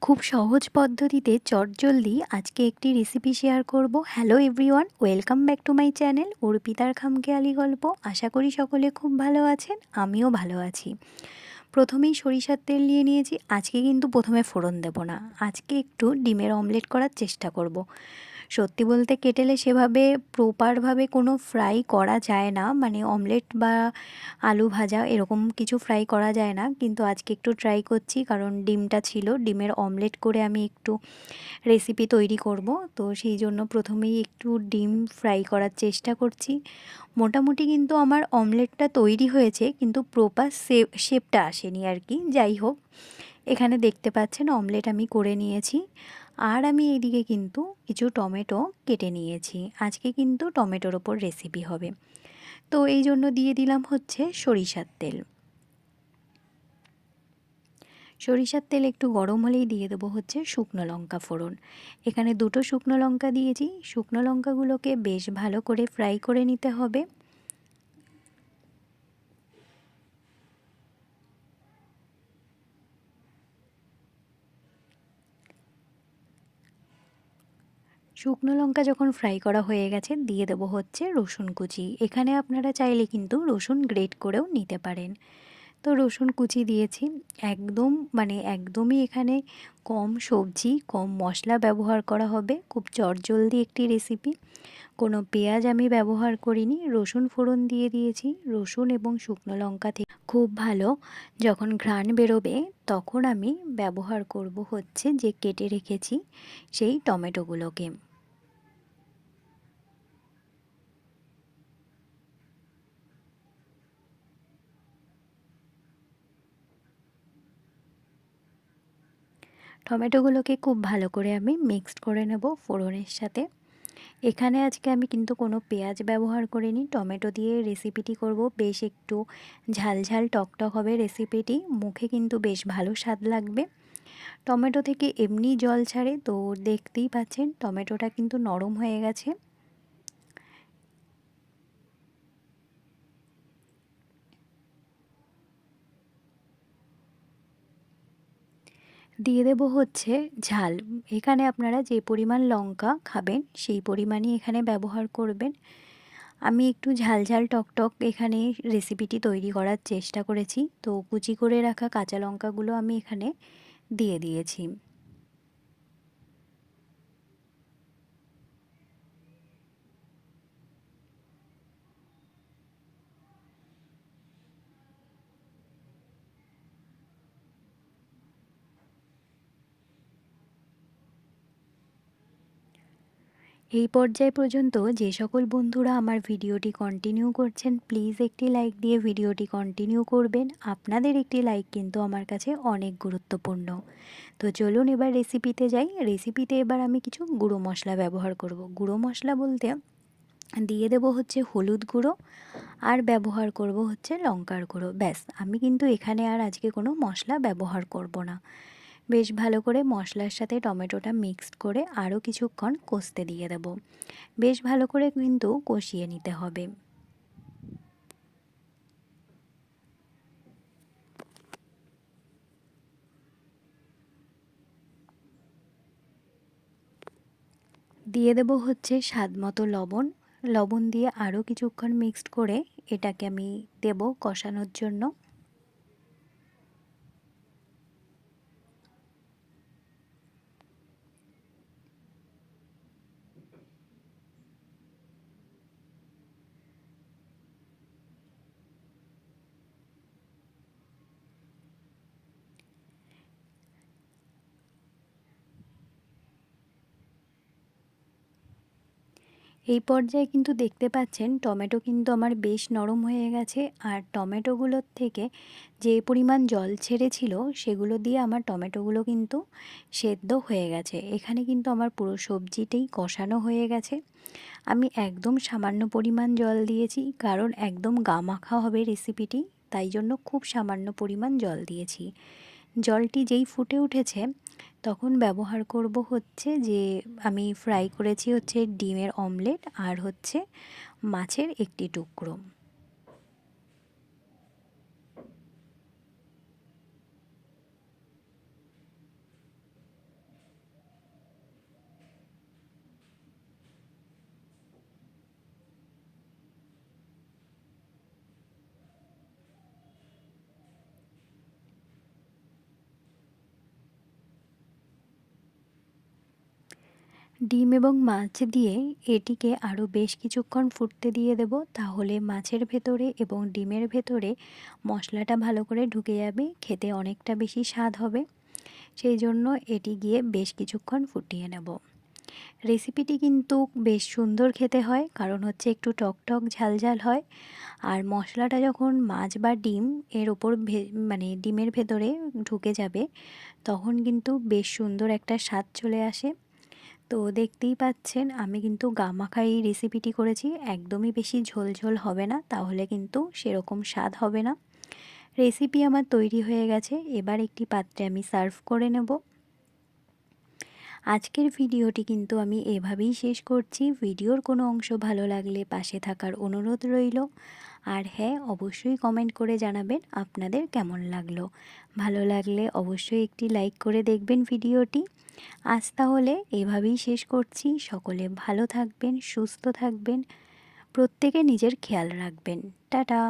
খুব সহজ পদ্ধতিতে চটজলদি আজকে একটি রেসিপি শেয়ার করব। Hello everyone welcome back to my channel অর্পিতার খামখেয়ালি গল্প। আশা করি সকলে খুব ভালো আছেন, আমিও ভালো আছি। প্রথমেই সরিষার তেল নিয়ে নিয়েছি, আজকে কিন্তু প্রথমে ফোড়ন দেব না, আজকে একটু ডিমের অমলেট করার চেষ্টা করব। সত্যি বলতে কেটেলে সেভাবে প্রপারভাবে কোনো ফ্রাই করা যায় না। মানে অমলেট বা আলু ভাজা এরকম কিছু ফ্রাই করা যায় না। কিন্তু আজকে একটু ট্রাই করছি, কারণ ডিমটা ছিল। ডিমের অমলেট করে আমি একটু রেসিপি তৈরি করব। তো সেই জন্য প্রথমেই একটু ডিম ফ্রাই করার চেষ্টা করছি। মোটামুটি কিন্তু আমার অমলেটটা তৈরি হয়েছে, কিন্তু প্রপার শেপ শেপটা আসেনি আর কি। যাই হোক এখানে দেখতে পাচ্ছেন অমলেট আমি করে নিয়েছি। আর আমি এইদিকে কিন্তু কিছু টমেটো কেটে নিয়েছি। আজকে কিন্তু টমেটোর ওপর রেসিপি হবে। তো এই জন্য দিয়ে দিলাম হচ্ছে সরিষার তেল। সরিষার তেল একটু গরম হলেই দিয়ে দেবো হচ্ছে শুকনো লঙ্কা ফোড়ন। এখানে দুটো শুকনো লঙ্কা দিয়েছি। শুকনো লঙ্কাগুলোকে বেশ ভালো করে ফ্রাই করে নিতে হবে। শুকনো লঙ্কা যখন ফ্রাই করা হয়ে গেছে, দিয়ে দেবো হচ্ছে রসুন কুচি। এখানে আপনারা চাইলে কিন্তু রসুন গ্রেট করেও নিতে পারেন। তো রসুন কুচি দিয়েছি। একদম মানে একদমই এখানে কম সবজি, কম মশলা ব্যবহার করা হবে। খুব চটজলদি একটি রেসিপি। কোনো পেঁয়াজ আমি ব্যবহার করিনি। রসুন ফোড়ন দিয়ে দিয়েছি। রসুন এবং শুকনো লঙ্কা থেকে খুব ভালো। যখন ঘ্রাণ বেরোবে, তখন আমি ব্যবহার করব হচ্ছে যে কেটে রেখেছি সেই টমেটোগুলোকে। টমেটোগুলোকে খুব ভালো করে আমি মিক্সড করে নেব ফোড়নের সাথে। এখানে আজকে আমি কিন্তু কোনো পেঁয়াজ ব্যবহার করিনি, টমেটো দিয়ে রেসিপিটি করব। বেশ একটু ঝালঝাল ঝাল টকটক হবে রেসিপিটি, মুখে কিন্তু বেশ ভালো স্বাদ লাগবে। টমেটো থেকে এমনি জল ছাড়ে, তো দেখতেই পাচ্ছেন টমেটোটা কিন্তু নরম হয়ে গেছে। দিয়ে দেব হচ্ছে ঝাল। এখানে আপনারা যে পরিমাণ লঙ্কা খাবেন, সেই পরিমাণই এখানে ব্যবহার করবেন। আমি একটু ঝাল ঝাল টকটক এখানে রেসিপিটি তৈরি করার চেষ্টা করেছি। তো কুচি করে রাখা কাঁচা লঙ্কাগুলো আমি এখানে দিয়ে দিয়েছি। এই পর্যায় পর্যন্ত যে সকল বন্ধুরা আমার ভিডিওটি কন্টিনিউ করছেন প্লিজ একটি লাইক দিয়ে ভিডিওটি কন্টিনিউ করবেন। আপনাদের একটি লাইক কিন্তু আমার কাছে অনেক গুরুত্বপূর্ণ। তো চলুন এবার রেসিপিতে যাই। রেসিপিতে এবার আমি কিছু গুঁড়ো মশলা ব্যবহার করব। গুঁড়ো মশলা বলতে দিয়ে দেব হচ্ছে হলুদ গুঁড়ো আর ব্যবহার করব হচ্ছে লঙ্কার গুঁড়ো। ব্যাস, আমি কিন্তু এখানে আর আজকে কোনো মশলা ব্যবহার করব না। বেশ ভালো করে মশলার সাথে টমেটোটা মিক্সড করে আরও কিছুক্ষণ কষতে দিয়ে দেব। বেশ ভালো করে কিন্তু কষিয়ে নিতে হবে। দিয়ে দেব হচ্ছে স্বাদ মতো লবণ। লবণ দিয়ে আরও কিছুক্ষণ মিক্সড করে এটাকে আমি দেব কষানোর জন্য। এই পর্যায়ে কিন্তু দেখতে পাচ্ছেন টমেটো কিন্তু আমার বেশ নরম হয়ে গেছে। আর টমেটোগুলোর থেকে যে পরিমাণ জল ছেড়েছিল, সেগুলো দিয়ে আমার টমেটোগুলো কিন্তু সেদ্ধ হয়ে গেছে। এখানে কিন্তু আমার পুরো সবজিটাই কষানো হয়ে গেছে। আমি একদম সামান্য পরিমাণ জল দিয়েছি, কারণ একদম গামাখা হবে রেসিপিটি, তাই জন্য খুব সামান্য পরিমাণ জল দিয়েছি। জলটি যেই ফুটে উঠেছে তখন ব্যবহার করব হচ্ছে যে, আমি ফ্রাই করেছি হচ্ছে ডিমের অমলেট আর হচ্ছে মাছের একটি টুকরো। ডিম এবং মাছ দিয়ে এটিকে আরও বেশ কিছুক্ষণ ফুটতে দিয়ে দেব, তাহলে মাছের ভেতরে এবং ডিমের ভেতরে মশলাটা ভালো করে ঢুকে যাবে, খেতে অনেকটা বেশি স্বাদ হবে। সেই জন্য এটি গিয়ে বেশ কিছুক্ষণ ফুটিয়ে নেব। রেসিপিটি কিন্তু বেশ সুন্দর খেতে হয়, কারণ হচ্ছে একটু টক টক ঝাল ঝাল হয়। আর মশলাটা যখন মাছ বা ডিম এর ওপর মানে ডিমের ভেতরে ঢুকে যাবে, তখন কিন্তু বেশ সুন্দর একটা স্বাদ চলে আসে। তো দেখতেই পাচ্ছেন, আমি কিন্তু গামাখাই রেসিপিটি করেছি। একদমই বেশি ঝোলঝোল ঝোল হবে না, তাহলে কিন্তু সেরকম স্বাদ হবে না। রেসিপি আমার তৈরি হয়ে গেছে, এবার একটি পাত্রে আমি সার্ভ করে নেব। আজকের ভিডিওটি কিন্তু আমি এভাবেই শেষ করছি। ভিডিওর কোনো অংশ ভালো লাগলে পাশে থাকার অনুরোধ রইল। আর হ্যাঁ অবশ্যই কমেন্ট করে জানাবেন আপনাদের কেমন লাগল। ভালো লাগলে অবশ্যই একটি লাইক করে দেখবেন ভিডিওটি। আজ তাহলে এভাবেই শেষ করছি। সকলে ভালো থাকবেন, সুস্থ থাকবেন, প্রত্যেকে নিজের খেয়াল রাখবেন। টাটা!